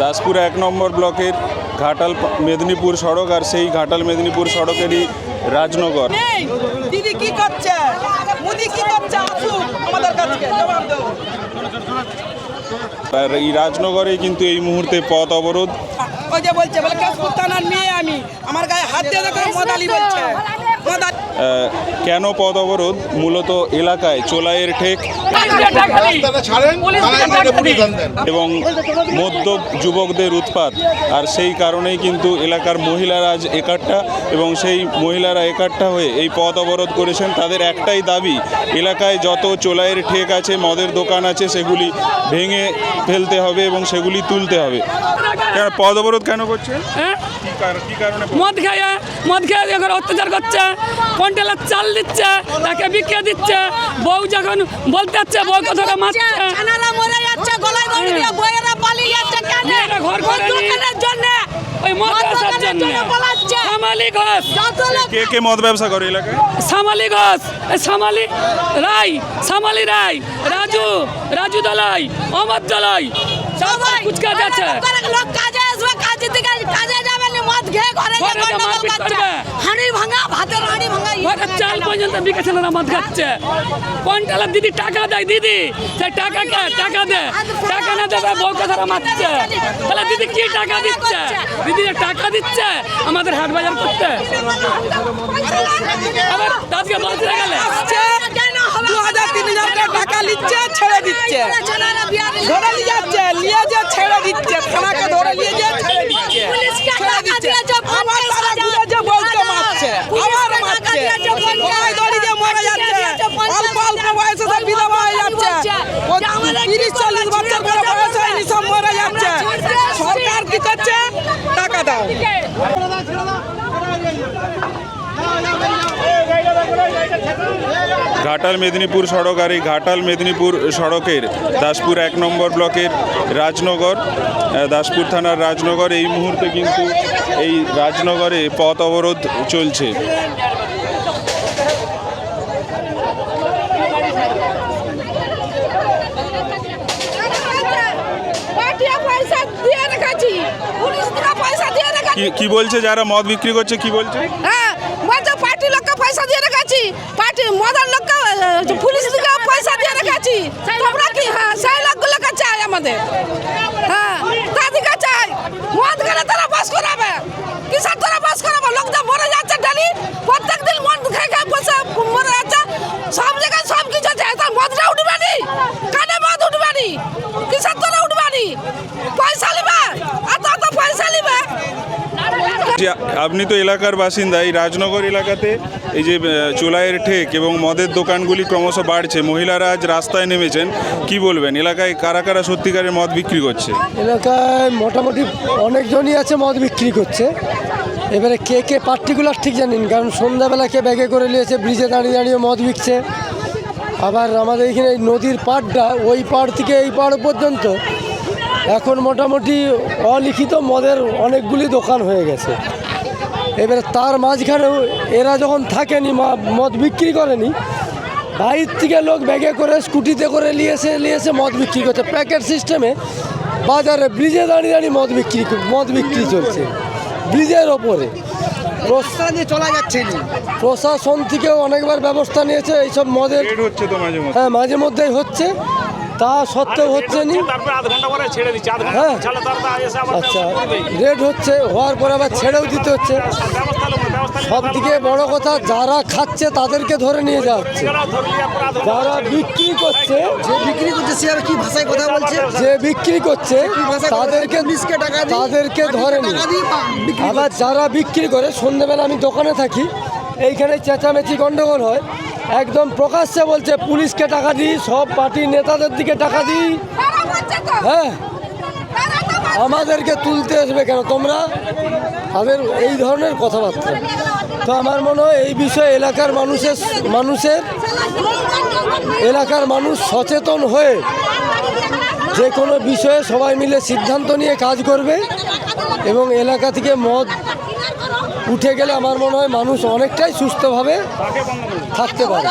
দাসপুর এক নম্বর ব্লকের ঘাটাল মেদিনীপুর সড়ক আর সেই ঘাটাল মেদিনীপুর সড়কেরই রাজনগর। দিদি কি করছে? মোদি কি করছে? আসুক আমাদের কাছে জবাব দেবো আর এই রাজনগরে কিন্তু এই মুহূর্তে পথ অবরোধ। ওই যে বলছে বলে কেশপুর থানার মেয়ে আমি। আমার গায়ে হাত দিয়ে দেখো মদালি বলছে। মদালি আহ, কেন পথ অবরোধ মূলত এলাকায় চোলাইয়ের ঠেক এবং মধ্য যুবকদের উৎপাত। আর সেই কারণেই কিন্তু এলাকার মহিলারা আজ একাট্টা এবং সেই মহিলারা একাট্টা হয়ে এই পথ অবরোধ করেছেন। তাদের একটাই দাবি এলাকায় যত চোলাইয়ের ঠেক আছে মদের দোকান আছে সেগুলি ভেঙে ফেলতে হবে এবং সেগুলি তুলতে হবে। কেন পথ অবরোধ কেন করছেন? হ্যাঁ? কি কার- কি কারণে মদ খেয়ে মদ খেয়ে অত্যাচার করছে। কন্টেলার চাল দিচ্ছে তাকে বিক্রি দিচ্ছে বউ যখন বলতে যাচ্ছে বউ কথা মারছে। ছানারা মরে যাচ্ছে গলায় দড়ি দিয়ে বইয়েরা পালিয়ে যাচ্ছে কেন? ঘর করে জন্য ওই মদ মদ ব্যবসার জন্য জন্য সামালি ঘোষ। কে কে মদ ব্যবসা করে এলাকায়? সামালি ঘোষ এই সামালি রায় সামালি রায় রাজু রাজু দলাই অমর দলাই। সবাই কুচকা যাচ্ছে। লোক কাজে আসবে কাজে থেকে কাজে না ঘরে। হাঁড়ি ভাঙা ভাতের হাঁড়ি ভাঙা ঘরের চাল পর্যন্ত বিকেছে না মদ খাচ্ছে। কন্টেলার দিদি টাকা দেয় দিদি সে টাকা কে টাকা দে। টাকা না দেবে বউ কথা মারছে। তাহলে দিদি কি টাকা দিচ্ছে? দিদি টাকা দিচ্ছে? আমাদের হাট বাজার করতে? আবার আজকে গেলে। দু হাজার তিন হাজার টাকা নিচ্ছে ছেড়ে দিচ্ছে বিয়ার ধরে নিয়ে যাচ্ছে নিয়ে যে ছেড়ে দিচ্ছে থানাকে ধরে নিয়ে যে ছেড়ে দিচ্ছে পুলিশকে ছেড়ে টাকা দিচ্ছে দিয়েছে, আবার পঞ্চাশ তারা হাজার। ঘুরে যে বউকে মারছে পুলিশকে আবার টাকা মারছে দিয়েছে, পঞ্চাশ গলায় দড়ি দিয়ে মরে হাজার। যাচ্ছে দিয়েছে, পঞ্চাশ অল্প অল্প হাজার। বয়সে সব বিধবা হয়ে যাচ্ছে বলছে, ও যে আমাদের তিরিশ কি চল্লিশ বলছে, বছর করে বয়স হয়নি সব মরে যাচ্ছে সরকার কি করছে টাকা দাও ঘাটাল মেদিনীপুর সড়ক আর এই ঘাটাল মেদিনীপুর সড়কের দাসপুর এক নম্বর ব্লকের রাজনগর দাসপুর থানার রাজনগর, এই মুহূর্তে কিন্তু এই রাজনগরে পথ অবরোধ চলছে। কি বলছে? যারা মদ বিক্রি করছে কি বলছে? হ্যাঁ বলছে পার্টি লোককে পয়সা দিয়ে রেখেছি পার্টি মদার লোককে আহ, পুলিশ থেকে পয়সা দিয়ে রেখেছি তোমরা কি হ্যাঁ সেই লোকগুলোকে চাই আমাদের হ্যাঁ তাদেরকে চাই মদ গেলে তারা বাস করাবে কিসের তারা বাস করাবে লোকজন মরে যাচ্ছে ডেলি প্রত্যেক দিন মদ খেয়ে খেয়ে বসে মরে যাচ্ছে সব জায়গায় সব কিছু আছে তার মদটা উঠবে নি কানে মদ উঠবে নি কিসের তারা উঠবে নি পয়সা নিবে এত এত পয়সা নিবে যে আপনি তো এলাকার বাসিন্দা, এই রাজনগর এলাকাতে এই যে চোলাইয়ের ঠেক এবং মদের দোকানগুলি ক্রমশ বাড়ছে। মহিলারা আজ রাস্তায় নেমেছেন। কি বলবেন? এলাকায় কারা কারা সত্যিকারের মদ বিক্রি করছে? এলাকায় মোটামুটি অনেকজনই আছে মদ বিক্রি করছে। এবারে কে কে পার্টিকুলার ঠিক জানেন কারণ সন্ধ্যাবেলা কে ব্যাগে করে নিয়েছে ব্রিজে দাঁড়িয়ে দাঁড়িয়ে মদ বিকছে। আবার আমাদের এখানে নদীর পাড়টা, ওই পাড় থেকে এই পাড় পর্যন্ত এখন মোটামুটি অলিখিত মদের অনেকগুলি দোকান হয়ে গেছে। এবারে তার মাঝখানেও এরা যখন থাকেনি মা- মদ বিক্রি করেনি বাইর থেকে লোক ব্যাগে করে স্কুটিতে করে নিয়েছে নিয়েছে মদ বিক্রি করছে। প্যাকেট সিস্টেমে বাজারে ব্রিজে দাঁড়িয়ে দাঁড়িয়ে মদ বিক্রি মদ বিক্রি চলছে। ব্রিজের ওপরে। চলা যাচ্ছে প্রশাসন থেকেও অনেকবার ব্যবস্থা নিয়েছে এইসব মদের হ্যাঁ মাঝে মধ্যেই হচ্ছে। তা সত্ত্বেও হচ্ছে নি। তারপরে আধ ঘণ্টা পরে ছেড়ে দিচ্ছে আধ ঘণ্টা হ্যাঁ। আচ্ছা। রেড হচ্ছে হওয়ার পরে আবার ছেড়েও দিতে হচ্ছে। সব থেকে বড় কথা যারা খাচ্ছে তাদেরকে ধরে নিয়ে ঘণ্টা যারা বিক্রি করছে যে বিক্রি করছে সে আর কি ভাষায় কথা বলছে? যে বিক্রি করছে তাদেরকে টাকা তাদেরকে ধরে নি আবার যারা বিক্রি করে সন্ধ্যেবেলা আমি দোকানে থাকি এইখানে চেঁচামেচি গন্ডগোল হয়। একদম প্রকাশ্যে বলছে পুলিশকে টাকা দিই সব পার্টির নেতাদের দিকে টাকা দিই। হ্যাঁ। আমাদেরকে তুলতে আসবে কেন? তোমরা তাদের এই ধরনের কথাবার্তা। তো আমার মনে হয় এই বিষয়ে এলাকার মানুষের মানুষের এলাকার মানুষ সচেতন হয়ে যে কোনো বিষয়ে সবাই মিলে সিদ্ধান্ত নিয়ে কাজ করবে এবং এলাকা থেকে মদ উঠে গেলে আমার মনে হয় মানুষ অনেকটাই সুস্থভাবে থাকতে পারে।